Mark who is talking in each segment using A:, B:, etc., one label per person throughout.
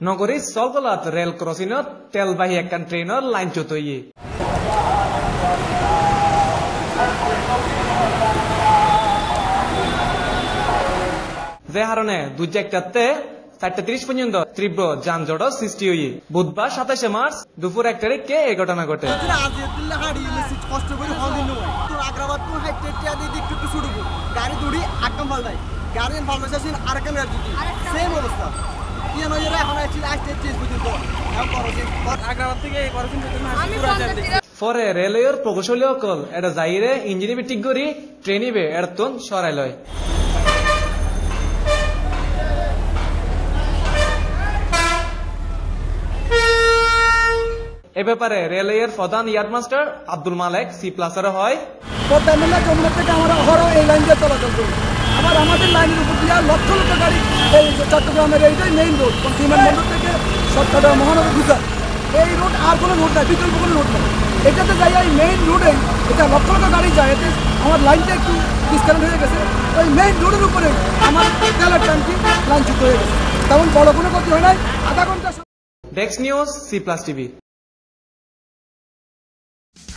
A: নগরী সলগলাত রেল ক্রসিংত তেলবাহী একখান ট্রেনৰ লাইন চুতই যে হারণে দুজাইটাতে চারটা তিরিশ পর্যন্ত তীব্র যানজট সৃষ্টি হই বুধবার সাতাশে মার্চ দুপুর একটারে কে এই ঘটনা ঘটে।
B: দিয়ে গাড়ি দৌড়ি আকাম আর। কাম গাড়ি দিতি সেম অবস্থা পুরা
A: রেলওয়ের প্রকৌশলী অকল এটা যাইরে ইঞ্জিনিয়ার ঠিক করি ট্রেনিবে এটা সরাই লয়। এ ব্যাপারে রেলওয়ের প্রধান yard master Abdul Malek C প্লাসারে হয়।
B: থেকে আমরা অহরহ এই লাইন দিয়ে চলাচল করি আবার আমাদের লাইনের উপর দিয়ে লক্ষ লক্ষ গাড়ি এই চট্টগ্রামের এইটাই মেইন রোড বিমানবন্দর থেকে সরকার মহানগর গুজরাট। এই রোড আর কোনো রোড নাই বিকল্প কোনো রোড নাই। এটাতে যাই এই মেইন রোডে এটা লক্ষ লক্ষ গাড়ি যায় এতে আমার লাইনটা একটু ডিসকানেক্ট হয়ে গেছে। ওই মেইন রোডের উপরে আমার তেলের ট্যাঙ্কি লাইনচ্যুত হয়ে গেছে। তেমন বড় কোনো ক্ষতি হয় নাই। আধা ঘণ্টা
A: ডেক্স news C plus TV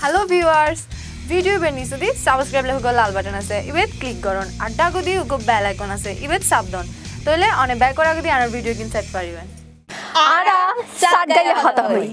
C: hello' viewers বের নিচে দি সাবস্ক্রাইব লেখক লাল বাটন আছে। ইবেদ ক্লিক করুন। আর ডাকু দিয়ে উগো বেল আইকন আছে। ইবেদ সাবধান তইলে অনে বেক কৰাৰ গদি আনৰ ভিডিঅ' কিন পারিবেন পাৰিবেন
D: Ara, sadgaya হতা hui.